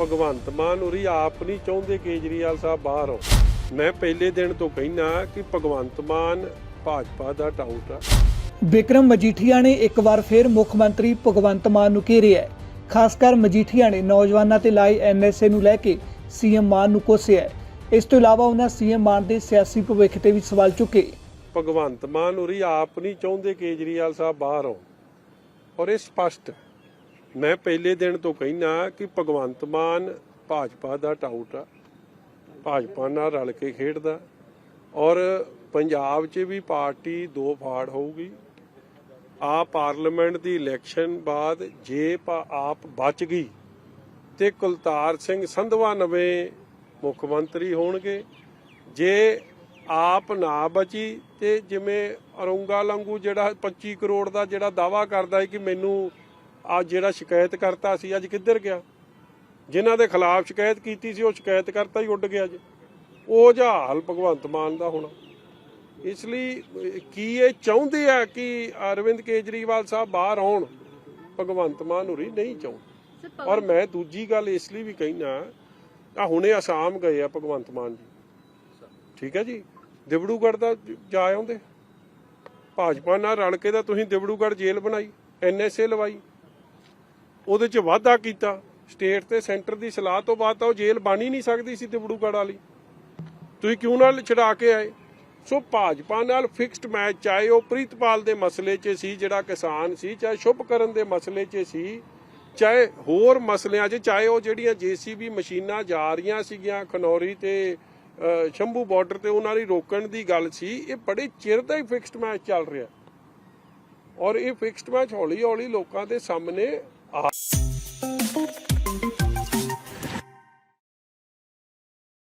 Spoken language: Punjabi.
ਭਗਵੰਤ ਮਾਨ ਉਰੀ ਆਪ ਨਹੀਂ ਚਾਹੁੰਦੇ ਕੇਜਰੀਵਾਲ ਸਾਹਿਬ ਬਾਹਰ। ਆਉਣ ਮੈਂ ਪਹਿਲੇ ਦਿਨ ਤੋਂ ਕਹਿਣਾ ਕਿ ਭਗਵੰਤ ਮਾਨ ਭਾਜਪਾ ਦਾ ਟਾਊਟ ਆ। ਵਿਕਰਮ ਮਜੀਠੀਆ ਨੇ ਇੱਕ ਵਾਰ ਫਿਰ ਮੁੱਖ ਮੰਤਰੀ ਭਗਵੰਤ ਮਾਨ ਨੂੰ ਘੇਰਿਆ ਹੈ। ਖਾਸ ਕਰ ਮਜੀਠੀਆ ਨੇ ਨੌਜਵਾਨਾਂ ਤੇ ਲਾਈ ਐਨਐਸਏ ਨੂੰ ਲੈ ਕੇ ਸੀਐਮ ਮਾਨ ਨੂੰ ਕੋਸਿਆ ਹੈ। ਇਸ ਤੋਂ ਇਲਾਵਾ ਉਹਨਾਂ ਸੀਐਮ ਮਾਨ ਦੇ ਸਿਆਸੀ ਭਵਿੱਖ ਤੇ ਵੀ ਸਵਾਲ ਚੁੱਕੇ। ਭਗਵੰਤ ਮਾਨ ਉਰੀ ਆਪ ਨਹੀਂ ਚਾਹੁੰਦੇ ਕੇਜਰੀਵਾਲ ਸਾਹਿਬ ਬਾਹਰ। ਆਉਣ ਔਰ ਇਹ ਸਪਸ਼ਟ ਹੈ। ਮੈਂ ਪਹਿਲੇ ਦਿਨ ਤੋਂ ਕਹਿਣਾ ਕਿ ਭਗਵੰਤ ਮਾਨ ਭਾਜਪਾ ਦਾ ਟਾਊਟ ਆ। ਭਾਜਪਾ ਨਾਲ ਰਲ ਕੇ ਖੇਡਦਾ। ਔਰ ਪੰਜਾਬ 'ਚ ਵੀ ਪਾਰਟੀ ਦੋ ਫਾੜ ਹੋਊਗੀ। ਆ ਪਾਰਲੀਮੈਂਟ ਦੀ ਇਲੈਕਸ਼ਨ ਬਾਅਦ ਜੇ ਪਾ- ਆਪ ਬਚ ਗਈ ਤੇ ਕੁਲਤਾਰ ਸਿੰਘ ਸੰਧਵਾ ਨਵੇਂ ਮੁੱਖ ਮੰਤਰੀ ਹੋਣਗੇ। ਜੇ ਆਪ ਨਾ ਬਚੀ ਤੇ ਜਿਵੇਂ ਅਰੁੰਗਾ ਲੰਗੂ ਜਿਹੜਾ 25 ਕਰੋੜ ਦਾ ਜਿਹੜਾ ਦਾਵਾ ਕਰਦਾ ਹੈ ਕਿ ਮੈਨੂੰ ਆ ਜਿਹੜਾ ਸ਼ਿਕਾਇਤ ਕਰਤਾ ਸੀ ਅੱਜ ਕਿੱਧਰ ਗਿਆ? ਜਿਨ੍ਹਾਂ ਦੇ ਖਿਲਾਫ ਸ਼ਿਕਾਇਤ ਕੀਤੀ ਸੀ ਉਹ ਸ਼ਿਕਾਇਤ ਕਰਤਾ ਹੀ ਉੱਡ ਗਿਆ ਜੀ। ਉਹ ਜਿਹਾ ਹਾਲ ਭਗਵੰਤ ਮਾਨ ਦਾ ਹੋਣਾ। ਇਸ ਲਈ ਕੀ ਇਹ ਚਾਹੁੰਦੇ ਆ ਕਿ ਅਰਵਿੰਦ ਕੇਜਰੀਵਾਲ ਸਾਹਿਬ ਬਾਹਰ ਆਉਣ? ਭਗਵੰਤ ਮਾਨ ਹੋਰੀ ਨਹੀਂ ਚਾਹੁੰਦੇ। ਔਰ ਮੈਂ ਦੂਜੀ ਗੱਲ ਇਸ ਲਈ ਵੀ ਕਹਿਣਾ ਆ ਹੁਣੇ ਅਸਾਮ ਗਏ ਆ ਭਗਵੰਤ ਮਾਨ ਜੀ। ਠੀਕ ਹੈ ਜੀ? ਦਿਬੜੂਗੜ੍ਹ ਦਾ ਜਾ ਆਉਂਦੇ। ਭਾਜਪਾ ਨਾਲ ਰਲ ਕੇ ਤਾਂ ਤੁਸੀਂ ਦਿਬੜੂਗੜ੍ਹ ਜੇਲ੍ਹ ਬਣਾਈ ਐਨਐਸਏ ਲਵਾਈ। ਉਹਦੇ 'ਚ ਵਾਧਾ ਕੀਤਾ। ਸਟੇਟ ਤੇ ਸੈਂਟਰ ਦੀ ਸਲਾਹ ਤੋਂ ਬਾਅਦ ਤਾਂ ਉਹ ਜੇਲ੍ਹ ਬਣ ਹੀ ਨਹੀਂ ਸਕਦੀ ਸੀ ਦਿਬੜੂਗੜ੍ਹ ਵਾਲੀ। ਤੁਸੀਂ ਕਿਉਂ ਨਾਲ ਛਡਾ ਕੇ ਆਏ? ਸੋ ਭਾਜਪਾ ਨਾਲ ਫਿਕਸਡ ਮੈਚ ਚਾਹੇ ਉਹ ਪ੍ਰੀਤਪਾਲ ਦੇ ਮਸਲੇ 'ਚ ਸੀ, ਜਿਹੜਾ ਕਿਸਾਨ ਸੀ, ਚਾਹੇ ਸ਼ੁਭਕਰਨ ਦੇ ਮਸਲੇ 'ਚ ਸੀ, ਚਾਹੇ ਹੋਰ ਮਸਲਿਆਂ 'ਚ, ਚਾਹੇ ਉਹ ਜਿਹੜੀਆਂ ਜੀਸੀਬੀ ਮਸ਼ੀਨਾਂ ਜਾ ਰਹੀਆਂ ਸੀਗੀਆਂ, ਖਨੌਰੀ ਤੇ ਸ਼ੰਭੂ ਬਾਰਡਰ ਤੇ ਉਹਨਾਂ ਦੀ ਰੋਕਣ ਦੀ ਗੱਲ ਸੀ, ਇਹ ਬੜੇ ਚਿਰ ਦਾ ਹੀ ਫਿਕਸਡ ਮੈਚ ਚੱਲ ਰਿਹਾ। ਔਰ ਇਹ ਫਿਕਸਡ ਮੈਚ ਹੌਲੀ ਹੌਲੀ ਲੋਕਾਂ ਦੇ ਸਾਹਮਣੇ ਆ